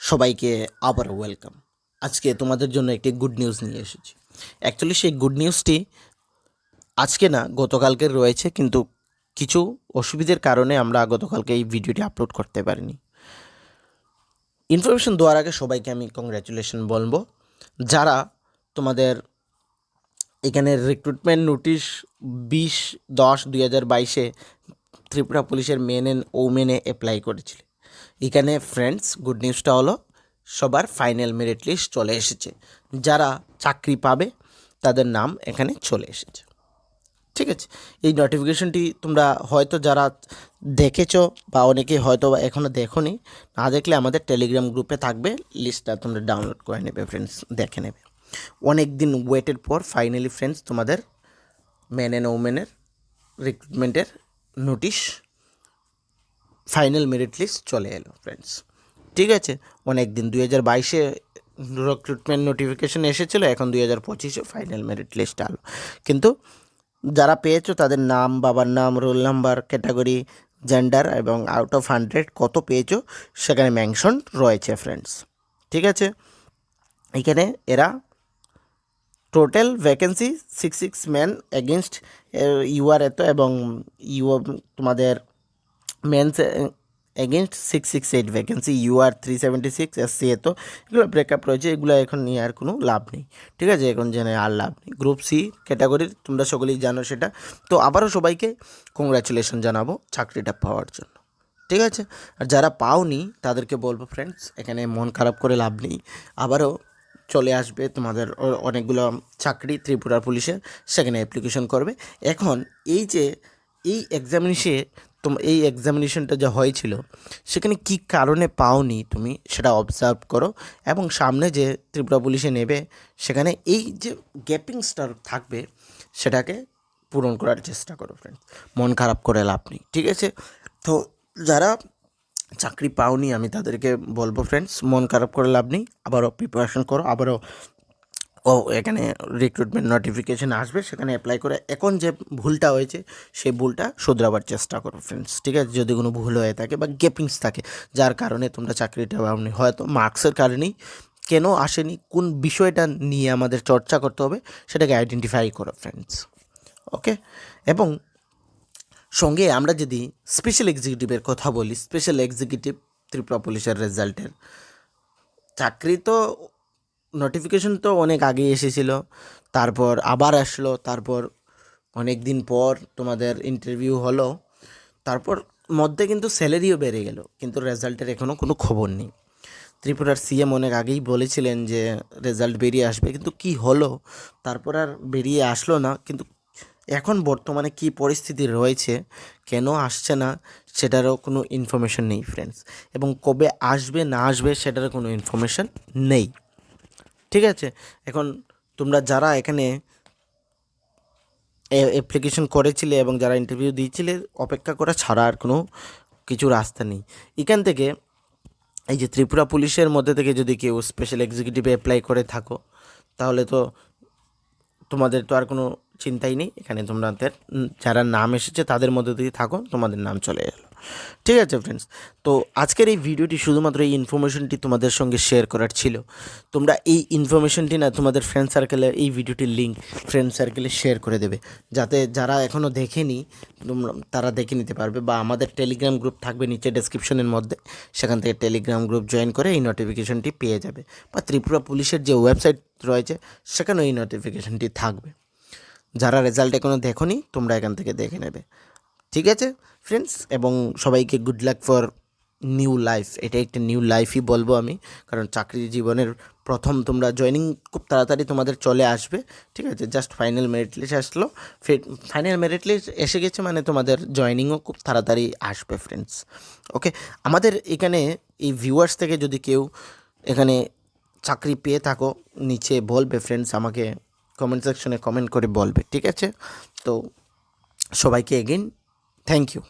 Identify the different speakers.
Speaker 1: সবাইকে আবার ওয়েলকাম আজকে তোমাদের জন্য একটি গুড নিউজ নিয়ে এসেছি। অ্যাকচুয়ালি সেই গুড নিউজটি আজকে না গতকালকের রয়েছে, কিন্তু কিছু অসুবিধার কারণে আমরা গতকালকে এই ভিডিওটি আপলোড করতে পারিনি। ইনফরমেশন দেওয়ার আগে সবাইকে আমি কংগ্র্যাচুলেশন বলব। যারা তোমাদের এখানে রিক্রুটমেন্ট নোটিশ বিশ দশ দুই হাজার বাইশে ত্রিপুরা পুলিশের মেন অ্যান্ড ওমেনে অ্যাপ্লাই করেছিল এখানে ফ্রেন্ডস গুড নিউজটা হলো, সবার ফাইনাল মেরিট লিস্ট চলে এসেছে। যারা চাকরি পাবে, তাদের নাম এখানে চলে এসেছে। ঠিক আছে? এই নোটিফিকেশনটি তোমরা হয়তো যারা দেখেছ বা অনেকে হয়তো বা এখনও দেখোনি, না দেখলে আমাদের টেলিগ্রাম গ্রুপে থাকবে লিস্টটা তোমরা ডাউনলোড করে নেবে ফ্রেন্ডস দেখে নেবে। অনেক দিন ওয়েটের পর ফাইনালি ফ্রেন্ডস তোমাদের মেন অ্যান্ড ওমেনের রিক্রুটমেন্টের নোটিশ ফাইনাল মেরিট লিস্ট চলে এলো ফ্রেন্ডস ঠিক আছে? অনেক দিন দুই হাজার বাইশে রিক্রুটমেন্ট নোটিফিকেশন এসেছিল, এখন দুই হাজার পঁচিশে ফাইনাল মেরিট লিস্ট আলো। কিন্তু যারা পেয়েছ, তাদের নাম, বাবার নাম রোল নাম্বার ক্যাটাগরি জেন্ডার এবং আউট অফ হান্ড্রেড কত পেয়েছ, সেখানে মেনশন রয়েছে ফ্রেন্ডস ঠিক আছে? এখানে এরা total vacancy six six man against UR এত এবং ইউ তোমাদের men's against six six eight vacancy UR three seventy six S C তো, এগুলো ব্রেকআপ রয়েছে, এগুলো এখন নিয়ে আর কোনো লাভ নেই। ঠিক আছে? এখন জেনে আর লাভ নেই। গ্রুপ সি ক্যাটাগরির তোমরা সকলেই জানো সেটা। তো আবারও সবাইকে কংগ্রাচুলেশন জানাব চাকরিটা পাওয়ার জন্য। ঠিক আছে? আর যারা পাওনি, তাদেরকে বলব ফ্রেন্ডস এখানে মন খারাপ করে লাভ নেই। আবারও চলে আসবে তোমাদের অনেকগুলো চাকরি ত্রিপুরা পুলিশে সেখানে অ্যাপ্লিকেশন করবে। এখন এই যে, এই এক্সামিনেশে তোম, এই এক্সামিনেশনটা যা হয়েছিল, সেখানে কি কারণে পাওনি তুমি সেটা অবজার্ভ করো এবং সামনে যে ত্রিপুরা পুলিশে নেবে, সেখানে এই যে গ্যাপিংসটা থাকবে, সেটাকে পূরণ করার চেষ্টা করো ফ্রেন্ড মন খারাপ করে লাভ নেই, ঠিক আছে? তো যারা চাকরি পাওনি, আমি তাদেরকে বলব ফ্রেন্ডস মন খারাপ করে লাভ নেই, আবারও প্রিপারেশন করো, আবারও ও, এখানে রিক্রুটমেন্ট নোটিফিকেশন আসবে, সেখানে অ্যাপ্লাই করে এখন যে ভুলটা হয়েছে, সেই ভুলটা শুধরাবার চেষ্টা করো ফ্রেন্ডস ঠিক আছে? যদি কোনো ভুল হয়ে থাকে বা গ্যাপিংস থাকে, যার কারণে তোমরা চাকরিটা পাওনি, হয়তো মার্কসের কারণেই কেন আসেনি, কোন বিষয়টা নিয়ে আমাদের চর্চা করতে হবে, সেটাকে আইডেন্টিফাই করো ফ্রেন্ডস ওকে এবং সঙ্গে আমরা যদি স্পেশাল এক্সিকিউটিভের কথা বলি স্পেশাল এক্সিকিউটিভ ত্রিপুরা পুলিশের রেজাল্টের চাকরি তো নোটিফিকেশন তো অনেক আগে এসেছিল। তারপর আবার আসলো, তারপর অনেক দিন পর তোমাদের ইন্টারভিউ হলো। তারপর মধ্যে কিন্তু স্যালারিও বেড়ে গেল, কিন্তু রেজাল্টের এখনও কোনো খবর নেই। ত্রিপুরার সিএম অনেক আগেই বলেছিলেন যে রেজাল্ট বেরিয়ে আসবে, কিন্তু কি হলো? তারপর আর বেরিয়ে আসলো না, কিন্তু এখন বর্তমানে কি পরিস্থিতি রয়েছে, কেন আসছে না, সেটারও কোনো ইনফরমেশন নেই ফ্রেন্ডস এবং কবে আসবে, না আসবে, সেটারও কোনো ইনফরমেশন নেই। ঠিক আছে? এখন তোমরা যারা এখানে অ্যাপ্লিকেশন করেছিলে এবং যারা ইন্টারভিউ দিয়েছিলে, অপেক্ষা করা ছাড়া আর কোনো কিছু রাস্তা নেই। এখান থেকে এই যে ত্রিপুরা পুলিশের মধ্যে থেকে যদি কেউ স্পেশাল এক্সিকিউটিভে অ্যাপ্লাই করে থাকো, তাহলে তো তোমাদের তো আর কোনো চিন্তাই নেই, এখানে তোমাদের যারা নাম এসেছে তাদের মধ্যে দিয়ে থাকো, তোমাদের নাম চলে এলো। ঠিক আছে ফ্রেন্ডস তো আজকের এই ভিডিওটি শুধুমাত্র এই ইনফরমেশনটি তোমাদের সঙ্গে শেয়ার করার ছিল। তোমরা এই ইনফরমেশনটি না, তোমাদের ফ্রেন্ড সার্কেলে এই ভিডিওটির লিঙ্ক ফ্রেন্ড সার্কেলে শেয়ার করে দেবে। যাতে যারা এখনও দেখেনি, তোমরা, তারা দেখে নিতে পারবে বা আমাদের টেলিগ্রাম গ্রুপ থাকবে নিচে ডেসক্রিপশনের মধ্যে। সেখান থেকে টেলিগ্রাম গ্রুপ জয়েন করে এই নোটিফিকেশনটি পেয়ে যাবে। বা ত্রিপুরা পুলিশের যে ওয়েবসাইট রয়েছে, সেখানেও এই নোটিফিকেশনটি থাকবে। যারা রেজাল্ট এখনও দেখোনি, তোমরা এখান থেকে দেখে নেবে। ঠিক আছে? ফ্রেন্ডস এবং সবাইকে good luck for new life এটা একটা নিউ লাইফই বলব আমি, কারণ চাকরি জীবনের প্রথম তোমরা জয়েনিং খুব তাড়াতাড়ি তোমাদের চলে আসবে। ঠিক আছে? জাস্ট ফাইনাল মেরিট লিস্ট আসলো। ফাইনাল মেরিট লিস্ট এসে গেছে মানে তোমাদের জয়েনিংও খুব তাড়াতাড়ি আসবে ফ্রেন্ডস ওকে আমাদের এখানে এই ভিউয়ার্স থেকে যদি কেউ এখানে চাকরি পেয়ে থাকো, নিচে বলবে ফ্রেন্ডস আমাকে কমেন্ট সেকশনে কমেন্ট করে বলবে ঠিক আছে? তো সবাইকে এগেন থ্যাংক ইউ